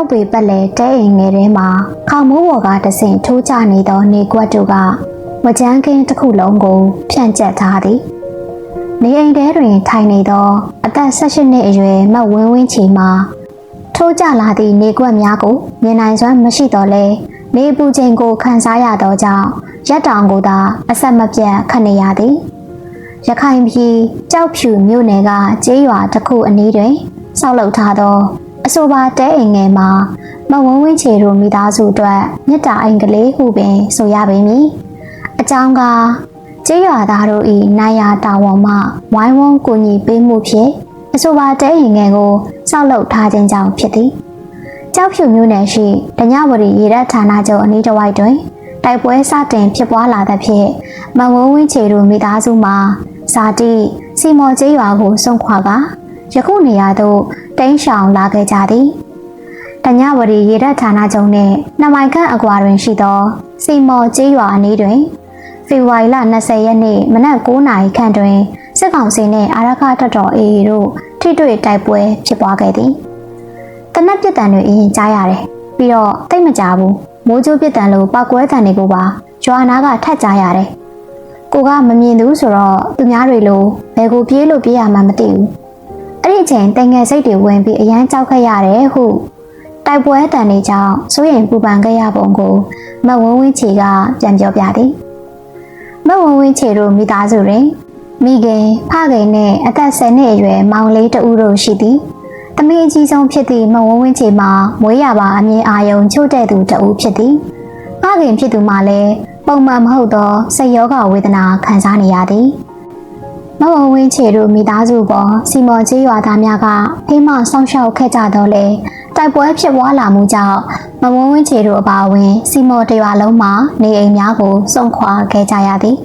ကြောက်ပေပတ်လဲတဲအိမ်ငယ်ထဲမှာခေါင်မိုးပေါ်ကတဆင်ထိုးကျနေသောနေကွက်တို့ကမကြမ်းကင်းတစ်ခုလုံးကို ဖြန့်ကျက်ထားသည်နေအိမ်ထဲတွင် ထိုင်နေသော အသက်18နှစ်အရွယ်မတ်ဝင်းဝင်းချီမှာထိုးကျလာသည့်နေကွက်များကိုမြင်နိုင်စွမ်းမရှိတော့လဲနေပူချိန်ကိုခံစားရသောကြောင့်ရက်တောင်ကိုသာအဆက်မပြတ်ခတ်နေရသည်ရခိုင်ပြည်ကြောက်ဖြူမြို့နယ်ကကျေးရွာတစ်ခုအနီးတွင်ဆောက်လုပ်ထားသော အဆိုပါတဲအိမ်ငယ်မှာမဝန်းဝင်းချေတို့မိသားစုအတွက်မြစ်တာအိမ်ကလေးဟုပင်ဆိုရပေမည်အကြောင်းကကျေးရွာသားတို့၏နိုင်ယာတာဝန်မှဝိုင်းဝန်းကူညီပေးမှုဖြင့်အဆိုပါတဲအိမ်ငယ်ကိုဆောက်လုပ်ထားခြင်းကြောင့်ဖြစ်သည်ကြောက်ဖြူမြို့နယ်ရှိဒညဝရီရေတပ်ဌာနချုပ်အနီးတစ်ဝိုက်တွင်တိုက်ပွဲစတင်ဖြစ်ပွားလာသဖြင့်မဝန်းဝင်းချေတို့မိသားစုမှာဇာတိစီမော်ကျေးရွာကိုစွန့်ခွာက ယခုနေရာသို့တိမ်းရှောင်လာခဲ့ကြသည်တညဝရီရေတပ်ဌာနချုပ်နှင့်နှမိုင်ခန့်အကွာတွင်ရှိသောစီမော်ကျေးရွာအနီးတွင်ဖေဖော်ဝါရီလ20ရက်နေ့မနက်9:00နာရီခန့်တွင်စစ်ကောင်စီနှင့်အာရခတပ်တော် AA တို့ထိတွေ့တိုက်ပွဲဖြစ်ပွားခဲ့သည်တနက်ပစ်တံတွေအရင်ကြားရတယ်ပြီးတော့တိတ်မကြဘူးမိုးကြိုးပစ်တံလိုပောက်ကွဲတံတွေကိုပါကြွာနာကထက်ကြားရတယ်ကိုကမမြင်ဘူးဆိုတော့သူများတွေလိုဘယ်ကိုပြေးလို့ပြေးရမှမသိဘူး အဲ့ဒီအချိန်တန်ငယ်စိတ်တွေဝင်ပြီးအရန်ကြောက်ခဲ့ရတယ်ဟုတိုက်ပွဲတန်တွေကြောင့်စိုးရင်ပူပန်ခဲ့ရပုံကိုမတ်ဝင်းဝင်းချီကပြန်ပြောပြသည်မတ်ဝင်းဝင်းချီတို့မိသားစုတွင်မိခင်ဖခင်နဲ့အသက်10နှစ်အရွယ်မောင်လေးတဦးတို့ရှိသည်တမီးအကြီးဆုံးဖြစ်သည့်မတ်ဝင်းဝင်းချီမှာမွေးရပါအမြင်အာယုံချို့တဲ့သူတဦးဖြစ်သည်ဖခင်ဖြစ်သူမှာလည်းပုံမှန်မဟုတ်သောစိတ်ယောဂဝေဒနာခံစားနေရသည် မဝဝင်းချေတို့မိသားစုပေါ်စီမော်ကြီးရွာသားများကဖိမဆောင်းရှောက်ခဲ့ကြတော့လေတိုက်ပွဲဖြစ်ပွားလာမှုကြောင့်မဝဝင်းချေတို့အပါအဝင်စီမော်တရွာလုံးမှာနေအိမ်များကိုစွန့်ခွာခဲ့ကြရသည်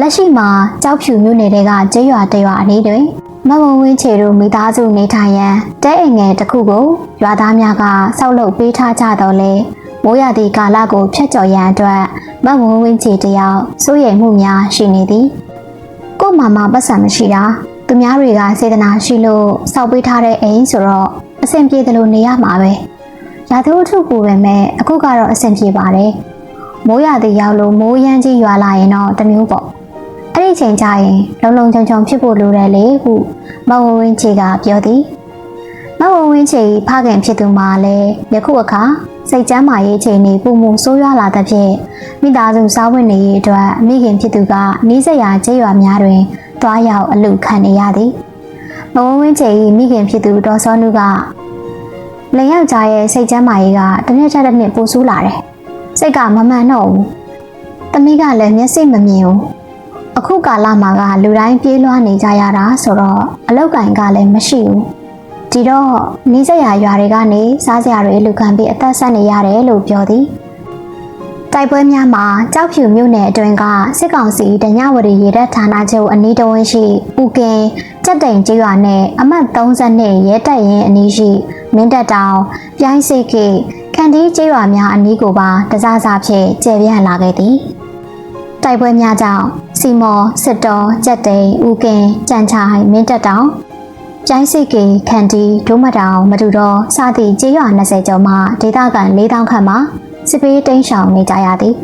လက်ရှိမှာကြောက်ဖြူမြို့နယ်တွေကကျေးရွာတရွာအနီးတွင်မဝဝင်းချေတို့မိသားစုနေထိုင်ရန်တဲအိမ်ငယ်တစ်ခုကိုရွာသားများကစောက်လုပ်ပေးထားကြတော့လေမိုးရသည့်ကာလကိုဖျက်ကျော်ရန်အတွက်မတ်ဝင်းဝင်းချေတယောက်စိုးရိမ်မှုများရှိနေသည် ကို့မမပတ်စံမရှိတာသူများတွေကစေတနာရှိလို့စောက်ပေးထားတဲ့အိမ်ဆိုတော့အဆင်ပြေတယ်လို့နေရမှာပဲရာသီဥတုပူပဲမဲ့အခုကတော့အဆင်ပြေပါတယ်မိုးရသည့်ရောက်လို့မိုးရမ်းကြီးရွာလာရင်တော့တမျိုးပေါ့အဲ့ဒီချိန်ကျရင်လုံလုံချုံချုံဖြစ်ဖို့လိုတယ်လေဟုမတ်ဝင်းဝင်းချေကပြောသည်မတ်ဝင်းဝင်းချေဖခင်ဖြစ်သူမှာလည်းယခုအခါ စိတ်ကျမ်းမာရေးချိန်နေပုံမှုဆိုးရွားလာသဖြင့်မိသားစုစားဝတ်နေရေးအတွက်မိခင်ဖြစ်သူကနီးစပ်ရာကျေးရွာများတွင်တွားရောက်အလူခံနေရသည်မဝင်းဝင်းချေ၏မိခင်ဖြစ်သူဒေါ်စောနုကလင်ယောက်ျားရဲ့စိတ်ကျမ်းမာရေးကတစ်နေ့တစ်နေ့ပိုဆိုးလာတယ်စိတ်ကမမှန်တော့ဘူးတမိကလည်းမျက်စိမမြင်ဘူးအခုကာလမှာကလူတိုင်းပြေးလွှားနေကြရတာဆိုတော့အလောက်ကင်ကလည်းမရှိဘူး ဒီတော့နီးစပ်ရာရွာတွေကနေစားစရာတွေလူခံပြီးအသက်ဆက်နေရတယ်လို့ပြောသည်တိုက်ပွဲများမှာကြောက်ဖြူမြို့နယ်အတွင်းကစစ်ကောင်စီဒညဝရီရေတပ်ဌာနချုပ်အနီးတဝန်းရှိဦးကင်ကြက်တိန်ကျေးရွာနဲ့အမှတ်32ရဲတပ်ရင်အနီးရှိမင်းတပ်တောင်ပြိုင်းစိတ်ကေခန္တီးကျေးရွာများအနီးကိုပါတစားစားဖြင့်ကျယ်ပြန့်လာခဲ့သည်တိုက်ပွဲများကြောင့်စီမော်စစ်တော်ကြက်တိန်ဦးကင်ကြံချိုင်မင်းတပ်တောင် ကျိုင်းစိတ်ကေခန်တီဒုမတောင်မတူတော့စသည့်ကျေးရွာ20ကျော်မှဒေသခံ4000ခန့်မှစစ်ပေးတိမ်းရှောင်နေကြရသည်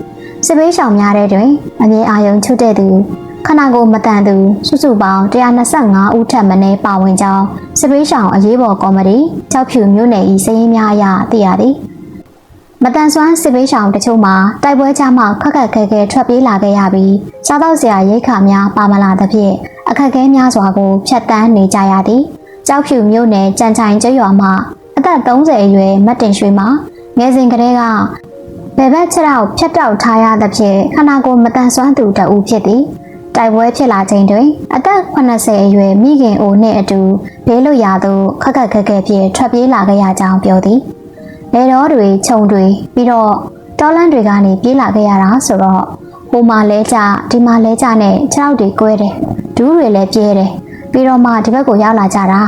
စစ်ပေးရှောင်များတဲ့တွင်အမြင်အာရုံချုပ်တဲ့သူခန္ဓာကိုယ်မတန်သူစုစုပေါင်း125ဦးထက်မနည်းပါဝင်ကြောင်းစစ်ပေးရှောင်အရေးပေါ်ကော်မတီကြောက်ဖြူမြို့နယ်၏စည်ရင်းများအရသိရသည် မတန်ဆွမ်းစစ်ပေးရှောင်တချို့မှာတိုက်ပွဲကြမှာခက်ခက်ခဲခဲထွက်ပြေးလာခဲ့ရပြီးစားတော့စရာရိတ်ခါများပါမလာသဖြင့်အခက်အခဲများစွာကိုဖျက်ဆီးနေကြရသည်ကြောက်ဖြူမြို့နယ်ကြံချိုင်ကျွော်မှာအသက်30အရွယ်မတ်တင်ရွှေမှာငယ်စဉ်ကတည်းကဘယ်ဘက်ခြေထောက်ဖြတ်တောက်ထားရသဖြင့်ခန္ဓာကိုယ်မတန်ဆွမ်းသူတဦးဖြစ်သည်တိုက်ပွဲဖြစ်လာချိန်တွင်အသက်80အရွယ်မိခင်အိုနှင့်အတူဘေးလွတ်ရာသို့ခက်ခက်ခဲခဲဖြင့်ထွက်ပြေးလာခဲ့ရကြောင်းပြောသည် လေတော်တွေခြုံတွေပြီးတော့တောလန့်တွေကနေပြေးလာခဲ့ရတာဆိုတော့ဟိုမှာလဲကြဒီမှာလဲကြနဲ့ခြေထောက်တွေကွဲတယ်ဒူးတွေလည်းပြဲတယ်ပြီးတော့မှဒီဘက်ကိုရောက်လာကြတာ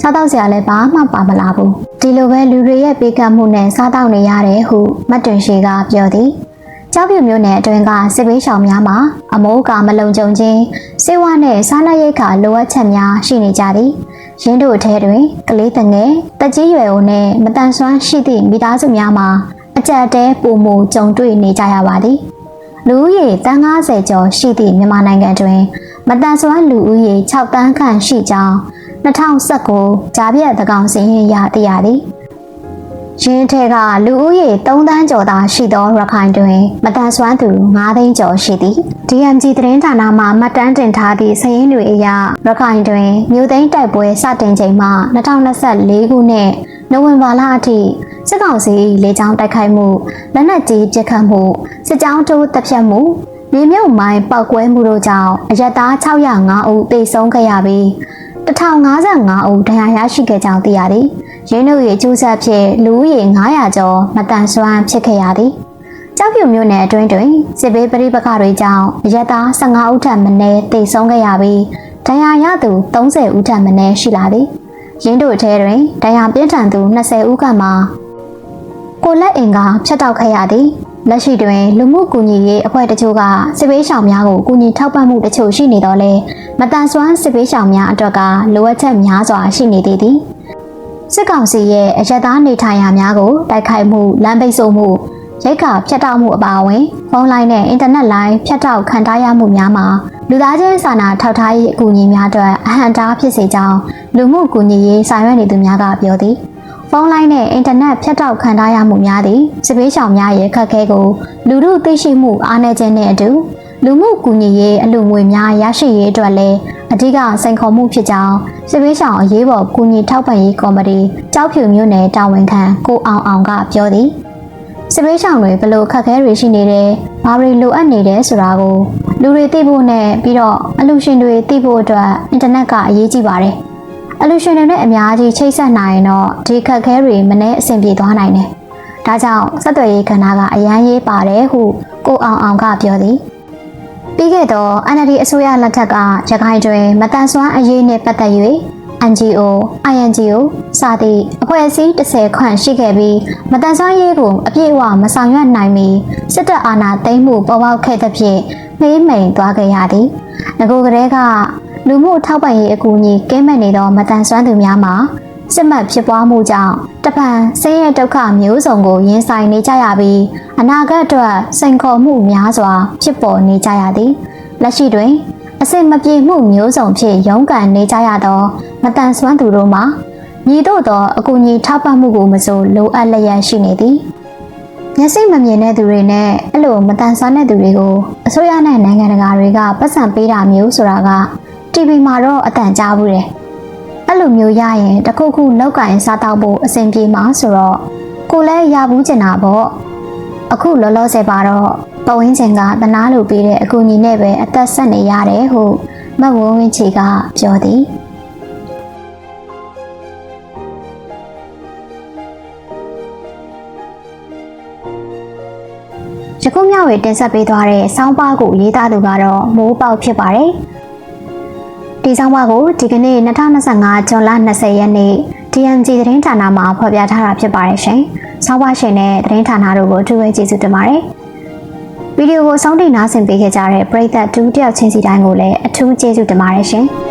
စားတော့စရာလည်းဘာမှပါမလာဘူးဒီလိုပဲလူတွေရဲ့ပေးကမ်းမှုနဲ့စားတော့နေရတယ်ဟုမတ်တွင်ရှိကပြောသည်ကြောက်ပြမျိုးနယ်အတွင်းကစစ်ပေးရှောင်များမှာအမိုးကမလုံခြုံခြင်းစေဝါနဲ့စားနပ်ရိက္ခာလိုအပ်ချက်များရှိနေကြသည် ရင်းတို့အထဲတွင်ကလေးတငယ်တက်ကြီးရွယ်အိုနှင့်မတန်ဆွမ်းရှိသည့်မိသားစုများမှာအကြက်တဲပုံမှုကြုံတွေ့နေကြရပါသည်လူဦးရေတန်း90ကျော်ရှိသည့်မြန်မာနိုင်ငံတွင် မတန်ဆွမ်းလူဦးရေ6တန်းခန့်ရှိကြောင်း2019ဂျာပြတ်သကောင်စင်ရင်ရသိရသည် ရင်းထဲကလူဦးရေ3တန်းကျော်သာရှိသောရခိုင်တွင်မတန်ဆွမ်းသူ9သိန်းကျော်ရှိသည် DMG သတင်းဌာနမှမှတ်တမ်းတင်ထားသည့်စာရင်းတွေအရရခိုင်တွင်မြို့သိမ်းတိုက်ပွဲစတင်ချိန်မှ2024ခုနှစ်နိုဝင်ဘာလအထိစစ်ကောင်စီ၏လေကြောင်းတိုက်ခိုက်မှုလက်နက်ကြီးပစ်ခတ်မှုစစ်ကြောင်းတိုးတပ်ဖြတ်မှုမြေမြုပ်မိုင်းပောက်ကွဲမှုတို့ကြောင့်အရက်သား605ဦးသေဆုံးခဲ့ရပြီး1055ဦးဒဏ်ရာရရှိခဲ့ကြောင်းသိရသည် ရင်းတို့၏အကျိုးဆက်ဖြင့်လူဦးရေ900ကျော်မတန်ဆွမ်းဖြစ်ခဲ့ရသည်ကြောက်ဖြူမြို့နယ်အတွင်းတွင်စစ်ဘေးပရိပခတွေကြောင့်အရက်သား15ဦးထပ်မံတေဆုံးခဲ့ရပြီးဒဏ်ရာရသူ30ဦးထပ်မံရှိလာသည်ရင်းတို့အထဲတွင်ဒဏ်ရာပြင်းထန်သူ20ဦးခန့်မှာကိုလက်အင်ကဖြတ်တောက်ခဲ့ရသည်လက်ရှိတွင်လူမှုကူညီရေးအဖွဲ့တချို့ကစစ်ဘေးရှောင်များကိုကူညီထောက်ပံ့မှုတချို့ရှိနေတော့လဲမတန်ဆွမ်းစစ်ဘေးရှောင်များအတွက်ကလိုအပ်ချက်များစွာရှိနေသေးသည် စစ်ကောင်စီရဲ့အရက်သားနေထိုင်ရာများကိုတိုက်ခိုက်မှုလမ်းပိတ်ဆို့မှုရိတ်ခါဖြတ်တောက်မှုအပါအဝင်ဖုန်းလိုင်းနဲ့အင်တာနက်လိုင်းဖြတ်တောက်ခံထားရမှုများမှာလူသားချင်းစာနာထောက်ထားရေးအကူအညီများအတွက်အဟန့်တားဖြစ်စေကြောင်းလူမှုကူညီရေးဆောင်ရွက်နေသူများကပြောသည်ဖုန်းလိုင်းနဲ့အင်တာနက်ဖြတ်တောက်ခံထားရမှုများသည်စစ်ပေးရှောင်များရဲ့ခက်ခဲကိုလူမှုသိရှိမှုအားနည်းခြင်းနဲ့အတူ လူမှုကူညီရေးအလူငွေများရရှိရေးအတွက်လည်းအဓိကစိန်ခေါ်မှုဖြစ်ကြောင်းစစ်ပေးဆောင်အရေးပေါ်ကူညီထောက်ပံ့ရေးကော်မတီကြောက်ဖြူမြို့နယ်တာဝန်ခံကိုအောင်အောင်ကပြောသည်စစ်ပေးဆောင်တွေဘလို့ခက်ခဲတွေရှိနေတယ်။ဘာတွေလိုအပ်နေတယ်ဆိုတာကိုလူတွေသိဖို့နဲ့ပြီးတော့အလူရှင်တွေသိဖို့အတွက်အင်တာနက်ကအရေးကြီးပါတယ်။အလူရှင်တွေနဲ့အများကြီးချိတ်ဆက်နိုင်ရင်တော့ဒီခက်ခဲတွေမနေ့အဆင်ပြေသွားနိုင်တယ်။ဒါကြောင့်စက်သွယ်ရေးကဏ္ဍကအရန်ရေးပါတယ်ဟုကိုအောင်အောင်ကပြောသည်။ ပြီးခဲ့သော NLD အစိုးရလက်ထက်ကရခိုင်တွင်မတန်ဆွမ်းအရေးနှင့်ပတ်သက်၍ NGO, INGO စသည့်အဖွဲ့အစည်း30ခန့်ရှိခဲ့ပြီးမတန်ဆွမ်းရေးကိုအပြည့်အဝမဆောင်ရွက်နိုင်မီစစ်တပ်အာဏာသိမ်းမှုပေါ်ပေါက်ခဲ့သဖြင့်နှေးမိန်သွားခဲ့ရသည်။ငကိုကလေးကလူမှုထောက်ပံ့ရေးအကူအညီကင်းမဲ့နေသောမတန်ဆွမ်းသူများမှာ စစ်မှတ်ဖြစ်ပွားမှုကြောင့်တပံဆင်းရဲဒုက္ခမျိုးစုံကိုရင်ဆိုင်နေကြရပြီးအနာဂတ်အတွက်စိန်ခေါ်မှုများစွာ ဖြစ်ပေါ်နေကြရသည်လက်ရှိတွင်အစစ်မပြေမှုမျိုးစုံဖြင့်ရုန်းကန်နေကြရသောမတန်ဆွမ်းသူတို့မှာညီတို့သောအကူအညီထောက်ပံ့မှုကိုမစိုးလိုအပ်လျက်ရှိနေသည်မျက်စိမမြင်တဲ့သူတွေနဲ့အဲ့လိုမတန်ဆွမ်းတဲ့သူတွေကိုအစိုးရနဲ့နိုင်ငံတကာတွေကပတ်စံပေးတာမျိုးဆိုတာက TV မှာတော့အတန်ကြားဘူးတယ်အဲ့ လိုမျိုးရရင်တခုခုလောက်ကင်စားတော့ဖို့အဆင်ပြေမှာဆိုတော့ကိုလည်းရဘူးကျင်တာပေါ့အခုလောလောဆယ်ပါတော့ပဝင်းချင်ကတနာလိုပေးတဲ့အကူအညီနဲ့ပဲအသက်ဆက်နေရတယ်ဟုမတ်ဝင်းဝင်းချီကပြောသည်ယခုမြောက်ဝေတင်ဆက်ပေးသွားတဲ့စောင်းပါးကိုရေးသားသူကတော့မိုးပေါက်ဖြစ်ပါတယ်။ ဒီစောင်းပါးကိုဒီကနေ့2025ဇွန်လ20ရက်နေ့ DMG သတင်းဌာနမှာဖော်ပြထားတာဖြစ်ပါတယ်ရှင်။စောင်းပါးရှင်နဲ့သတင်းဌာနတို့ကိုအထူးပဲကျေးဇူးတင်ပါတယ်။ဗီဒီယိုကိုစောင့်တိတ်နားဆင်ပေးခဲ့ကြတဲ့ပရိသတ်တူတယောက်ချင်းစီတိုင်းကိုလည်းအထူးကျေးဇူးတင်ပါတယ်ရှင်။